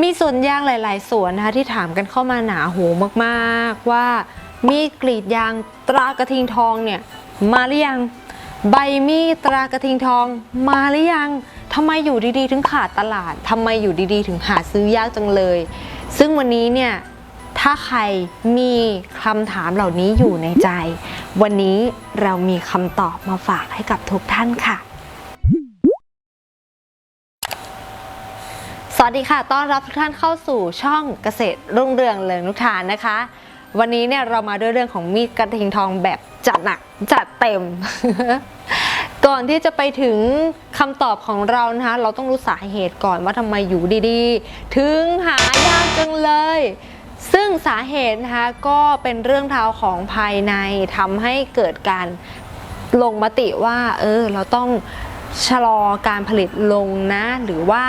มีสวนยางหลาย ๆ สวนนะคะที่ถามกันเข้ามาหนาหูมากๆ ว่ามีดกรีดยางตรากระทิงทองเนี่ยมาหรือยังใบมีดตรากระทิงทองมาหรือยังทำไมอยู่ดีๆ ถึงขาดตลาดทำไมอยู่ดีๆ ถึงหาซื้อยากจังเลย ซึ่งวันนี้เนี่ยถ้าใครมีคำถามเหล่านี้อยู่ในใจ วันนี้เรามีคำตอบมาฝากให้กับทุกท่านค่ะ สวัสดีค่ะ ต้อนรับทุกท่านเข้าสู่ช่องเกษตรรุ่งเรืองเลิงนุกทานนะคะ วันนี้เนี่ยเรามาด้วยเรื่องของมีดกระทิงทองแบบจัดหนักจัดเต็ม ก่อนที่จะไปถึงคำตอบของเรานะคะ เราต้องรู้สาเหตุก่อนว่าทำไมอยู่ดีๆ ถึงหายากจังเลย ซึ่งสาเหตุนะคะก็เป็นเรื่องราวของภายในทำให้เกิดการลงมติว่า เออ เราต้องชะลอการผลิตลงนะ หรือว่า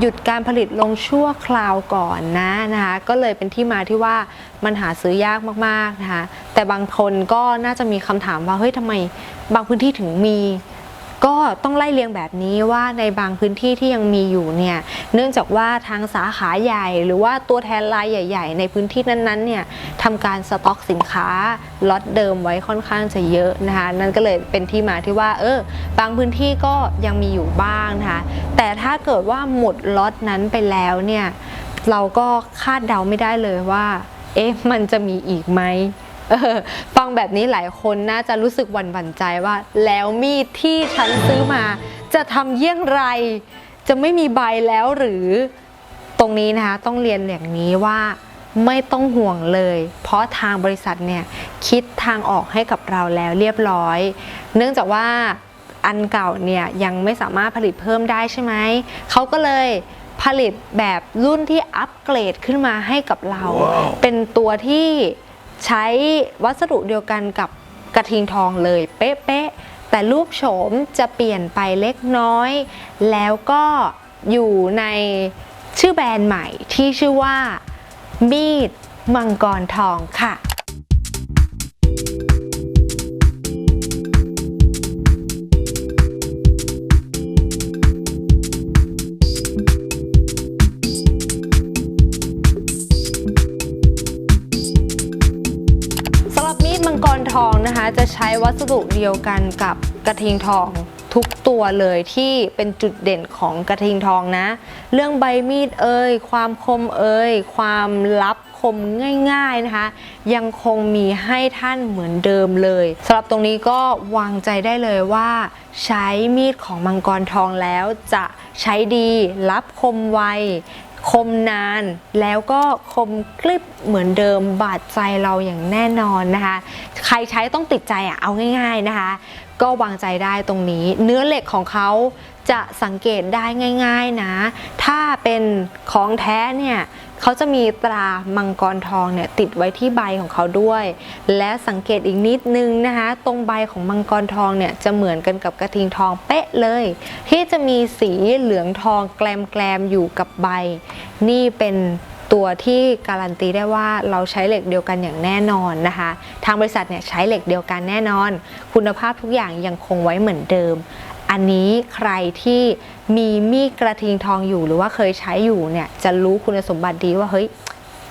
หยุดการผลิตลงชั่วคราวก่อนนะนะคะก็เลยเป็นที่มาที่ว่ามันหาซื้อยากมากๆนะคะแต่บางคนก็น่าจะมีคำถามว่าเฮ้ยทำไมบางพื้นที่ถึงมี ก็ต้องไล่เรียงแบบนี้ว่าในบางพื้นที่ที่ยังมีอยู่เนี่ยเนื่องจากว่าทางสาขาใหญ่หรือว่าตัวแทนรายใหญ่ ๆ ในพื้นที่นั้นๆเนี่ยทำการสต็อกสินค้าล็อตเดิมไว้ค่อนข้างจะเยอะนะคะนั่นก็เลยเป็นที่มาที่ว่าเออบางพื้นที่ก็ยังมีอยู่บ้างนะคะแต่ถ้าเกิดว่าหมดล็อตนั้นไปแล้วเนี่ยเราก็คาดเดาไม่ได้เลยว่าเอ๊ะมันจะมีอีกไหม ฟังแบบนี้หลายคนน่าจะรู้สึกหวั่นหวั่นใจว่า แล้วมีดที่ฉันซื้อมา จะทำเยี่ยงไร จะไม่มีใบแล้วหรือตรงนี้นะคะต้องเรียนอย่างนี้ว่าไม่ต้องห่วงเลย เพราะทางบริษัทเนี่ยคิดทางออกให้กับเราแล้วเรียบร้อย เนื่องจากว่าอันเก่าเนี่ยยังไม่สามารถผลิตเพิ่มได้ใช่ไหม เขาก็เลยผลิตแบบรุ่นที่อัปเกรดขึ้นมาให้กับเราเป็นตัวที่ ใช้วัสดุเดียวกันกับกระทิงทองเลยเป๊ะๆแต่รูปโฉมจะเปลี่ยนไปเล็กน้อย แล้วก็อยู่ในชื่อแบรนด์ใหม่ที่ชื่อว่ามีดมังกรทองค่ะ งกรทองนะคะจะใช้วัสดุเดียวกันกับกระทิงทองทุกตัวเลยที่เป็นจุดเด่นของกระทิงทองนะ เรื่องใบมีดเอ่ยความคมเอ่ยความลับคมง่ายๆนะคะ ยังคงมีให้ท่านเหมือนเดิมเลยสำหรับตรงนี้ก็วางใจได้เลยว่า ใช้มีดของมังกรทองแล้วจะใช้ดีรับคมไว คมนานแล้วก็คมกริบเหมือนเดิมบาดใจเราอย่างแน่นอนนะคะ ใครใช้ต้องติดใจอะเอาง่ายๆนะคะ ก็วางใจได้ตรงนี้ เนื้อเหล็กของเขาจะสังเกตได้ง่าย ๆนะ ถ้าเป็นของแท้เนี่ย เขาจะมีตรามังกรทองเนี่ยติดไว้ที่ใบของเขาด้วย และสังเกตอีกนิดนึงนะคะ ตรงใบของมังกรทองเนี่ยจะเหมือนกันกับกระทิงทองเป๊ะเลย ที่จะมีสีเหลืองทองแกลมๆอยู่กับใบ นี่เป็นตัวที่การันตีได้ว่าเราใช้เหล็กเดียวกันอย่างแน่นอนนะคะ ทางบริษัทเนี่ยใช้เหล็กเดียวกันแน่นอน คุณภาพทุกอย่างยังคงไว้เหมือนเดิม อันนี้ใครที่มีมีดกระทิงทองอยู่หรือว่าเคยใช้อยู่เนี่ยจะรู้คุณสมบัติดีว่าเฮ้ย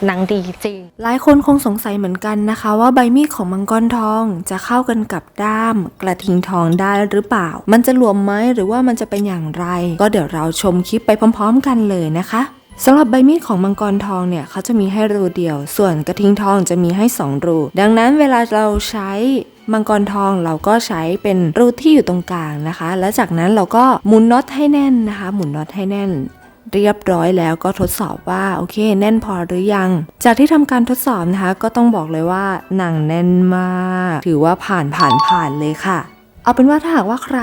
หนังดีจริง หลายคนคงสงสัยเหมือนกันนะคะ ว่าใบมีดของมังกรทองจะเข้ากันกับด้าม กระทิงทองได้หรือเปล่า มันจะรวมไหมหรือว่ามันจะเป็นอย่างไร ก็เดี๋ยวเราชมคลิปไปพร้อม ๆ กันเลยนะคะ สำหรับใบมีดของมังกรทองเนี่ยเขาจะมีให้รูเดียว ส่วนกระทิงทองจะมีให้สองรู ดังนั้นเวลาเราใช้มังกรทองเราก็ใช้เป็นรูที่อยู่ตรงกลางนะคะ และจากนั้นเราก็หมุนน็อตให้แน่นนะคะ หมุนน็อตให้แน่น เรียบร้อยแล้วก็ทดสอบว่าโอเค แน่นพอหรือยัง จากที่ทำการทดสอบนะคะ ก็ต้องบอกเลยว่าหนังแน่นมาก ถือว่าผ่านผ่านผ่านเลยค่ะ เอาเป็นว่าถ้าหากว่าใคร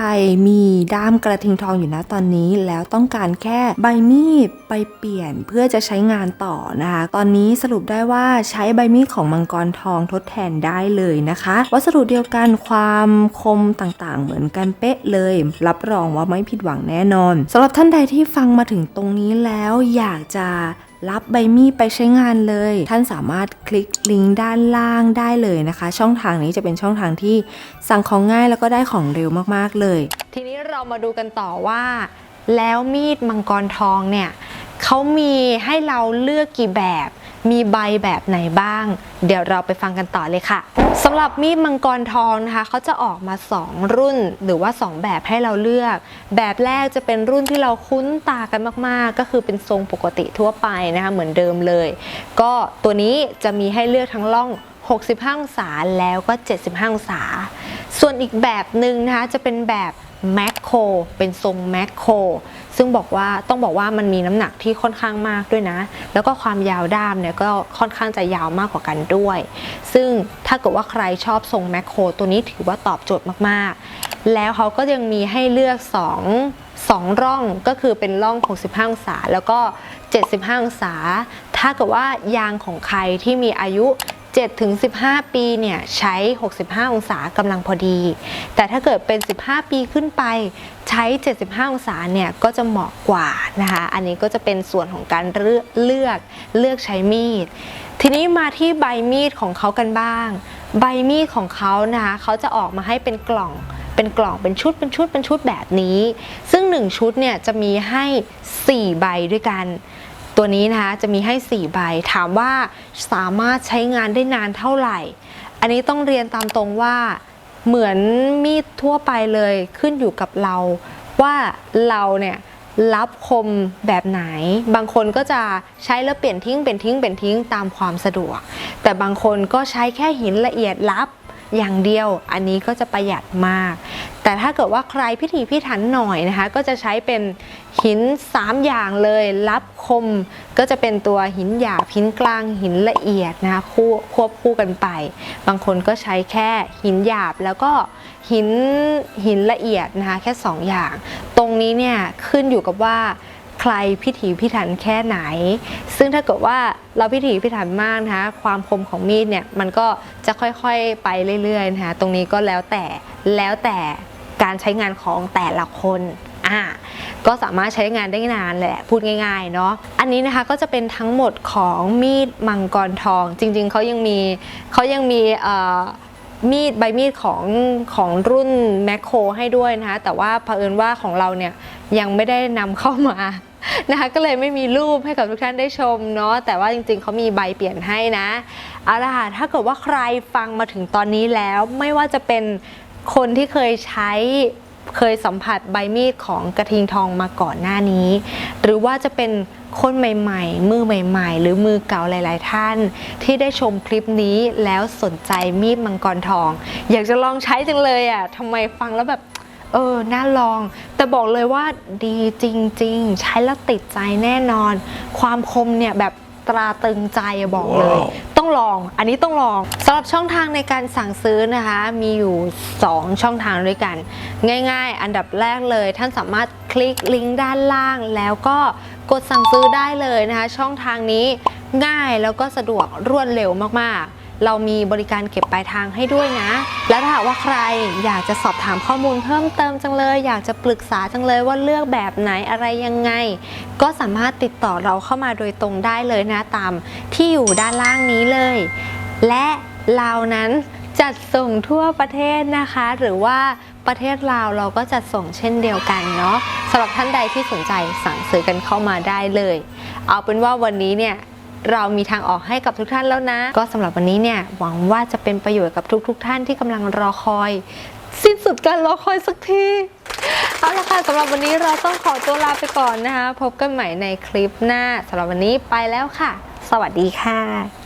มีด้ามกระทิงทองอยู่นะตอนนี้แล้วต้องการแค่ใบมีดไปเปลี่ยนเพื่อจะใช้งานต่อนะคะ ตอนนี้สรุปได้ว่าใช้ใบมีดของมังกรทองทดแทนได้เลยนะคะ วัสดุเดียวกันความคมต่างๆ เหมือนกันเป๊ะเลย รับรองว่าไม่ผิดหวังแน่นอนสำหรับท่านใดที่ฟังมาถึงตรงนี้แล้วอยากจะ รับใบมีดไปใช้งานเลย ท่านสามารถคลิกลิงก์ด้านล่างได้เลยนะคะ ช่องทางนี้จะเป็นช่องทางที่สั่งของง่ายแล้วก็ได้ของเร็วมากๆเลย ทีนี้เรามาดูกันต่อว่า แล้วมีดมังกรทองเนี่ยเขามีให้เราเลือกกี่แบบ มีใบแบบไหนบ้าง เดี๋ยวเราไปฟังกันต่อเลยค่ะสำหรับมีดมังกรทองนะคะเขาจะออกมา 2 รุ่นหรือว่า 2 แบบให้เราเลือก แบบแรกจะเป็นรุ่นที่เราคุ้นตากันมากๆ ก็คือเป็นทรงปกติทั่วไปนะคะเหมือนเดิมเลย ก็ตัวนี้จะมีให้เลือกทั้งล่อง 65 องศาแล้วก็ 75 องศา ส่วนอีกแบบหนึ่งนะคะจะเป็นแบบ แมคโครเป็นทรงแมคโครซึ่งบอกว่าต้องบอกว่ามันมีน้ำหนักที่ค่อนข้างมากด้วยนะ แล้วก็ความยาวด้ามเนี่ยก็ค่อนข้างจะยาวมากกว่ากันด้วย ซึ่งถ้าเกิดว่าใครชอบทรงแมคโครตัวนี้ถือว่าตอบโจทย์มากๆ แล้วเขาก็ยังมีให้เลือก 2 2 ร่องก็คือเป็นร่อง 65 องศา แล้วก็ 75 องศา ถ้าเกิดว่ายางของใครที่มีอายุ 7-15 ปีเนี่ยใช้ 65 องศากำลังพอดี แต่ถ้าเกิดเป็น 15 ปีขึ้นไปใช้ 75 องศาเนี่ยก็จะเหมาะกว่านะคะอันนี้ก็จะเป็นส่วนของการเลือกเลือกเลือกใช้มีด ทีนี้มาที่ใบมีดของเขากันบ้าง ใบมีดของเขานะคะเขาจะออกมาให้เป็นกล่องเป็นกล่องเป็นชุดเป็นชุดเป็นชุดแบบนี้ ซึ่ง 1 ชุดเนี่ยจะมีให้ 4 ใบด้วยกัน ตัวนี้นะคะจะมีให้ 4 ใบ ถามว่าสามารถใช้งานได้นานเท่าไหร่ อันนี้ต้องเรียนตามตรงว่าเหมือนมีดทั่วไปเลยขึ้นอยู่กับเรา ว่าเราเนี่ยรับคมแบบไหน บางคนก็จะใช้แล้วเปลี่ยนทิ้งเปลี่ยนทิ้งเปลี่ยนทิ้งตามความสะดวก แต่บางคนก็ใช้แค่หินละเอียดรับ อย่างเดียว อันนี้ก็จะประหยัดมาก แต่ถ้าเกิดว่าใครพิถีพิถันหน่อยนะคะ ก็จะใช้เป็นหิน 3 อย่างเลย รับคม ก็จะเป็นตัวหินหยาบหินกลางหินละเอียดนะคะคู่ควบคู่กันไป บางคนก็ใช้แค่หินหยาบแล้วก็หินหินละเอียดนะคะแค่ 2 อย่าง ตรงนี้เนี่ยขึ้นอยู่กับว่า ใครพิถีพิถันแค่ไหน ซึ่งถ้าเกิดว่าเราพิถีพิถันมากนะคะความคมของมีดเนี่ยมันก็จะค่อยๆไปเรื่อยๆนะคะตรงนี้ก็แล้วแต่แล้วแต่การใช้งานของแต่ละคนอ่าก็สามารถใช้งานได้นานแหละพูดง่ายๆเนาะอันนี้นะคะก็จะเป็นทั้งหมดของมีดมังกรทอง จริงๆเขายังมีเขายังมีมีดใบมีดของของรุ่นแมคโครให้ด้วยนะคะแต่ว่าเผอิญว่าของเราเนี่ยยังไม่ได้นำเข้ามา นะคะก็เลยไม่มีรูปให้กับทุกท่านได้ชมเนาะแต่ว่าจริงๆเขามีใบเปลี่ยนให้นะเอาละค่ะถ้าเกิดว่าใครฟังมาถึงตอนนี้แล้ว ไม่ว่าจะเป็นคนที่เคยใช้เคยสัมผัสใบมีดของกระทิงทองมาก่อนหน้านี้ หรือว่าจะเป็นคนใหม่ๆ มือใหม่ ๆ หรือมือเก่าหลาย ๆ ท่าน ที่ได้ชมคลิปนี้แล้วสนใจมีดมังกรทอง อยากจะลองใช้จังเลยอะทำไมฟังแล้วแบบ เออ น่าลอง แต่บอกเลยว่าดีจริง ๆ ใช้แล้วติดใจแน่นอน ความคมเนี่ยแบบตราตรึงใจอะบอกเลย ต้องลอง อันนี้ต้องลองสำหรับช่องทางในการสั่งซื้อนะคะ มีอยู่ 2 ช่องทางด้วยกัน ง่าย ๆ อันดับแรกเลย ท่านสามารถคลิกลิงก์ด้านล่าง แล้วก็กดสั่งซื้อได้เลยนะคะ ช่องทางนี้ง่ายแล้วก็สะดวกรวดเร็วมากๆ เรามีบริการเก็บปลายทางให้ด้วยนะ และถ้าหากว่าใครอยากจะสอบถามข้อมูลเพิ่มเติมจังเลย อยากจะปรึกษาจังเลยว่าเลือกแบบไหนอะไรยังไง ก็สามารถติดต่อเราเข้ามาโดยตรงได้เลยนะตามที่อยู่ด้านล่างนี้เลย และเรานั้นจัดส่งทั่วประเทศนะคะ หรือว่าประเทศลาวเราก็จัดส่งเช่นเดียวกันเนาะสำหรับท่านใดที่สนใจสั่งซื้อกันเข้ามาได้เลย เอาเป็นว่าวันนี้เนี่ย เรามีทางออกให้กับทุกท่านแล้วนะ ก็สำหรับวันนี้เนี่ยหวังว่าจะเป็นประโยชน์กับทุกๆทท่านที่กำลังรอคอย สิ้นสุดการรอคอยสักทีเอาละค่ะสำหรับวันนี้เราต้องขอตัวลาไปก่อนนะคะ พบกันใหม่ในคลิปหน้าสำหรับวันนี้ไปแล้วค่ะ สวัสดีค่ะ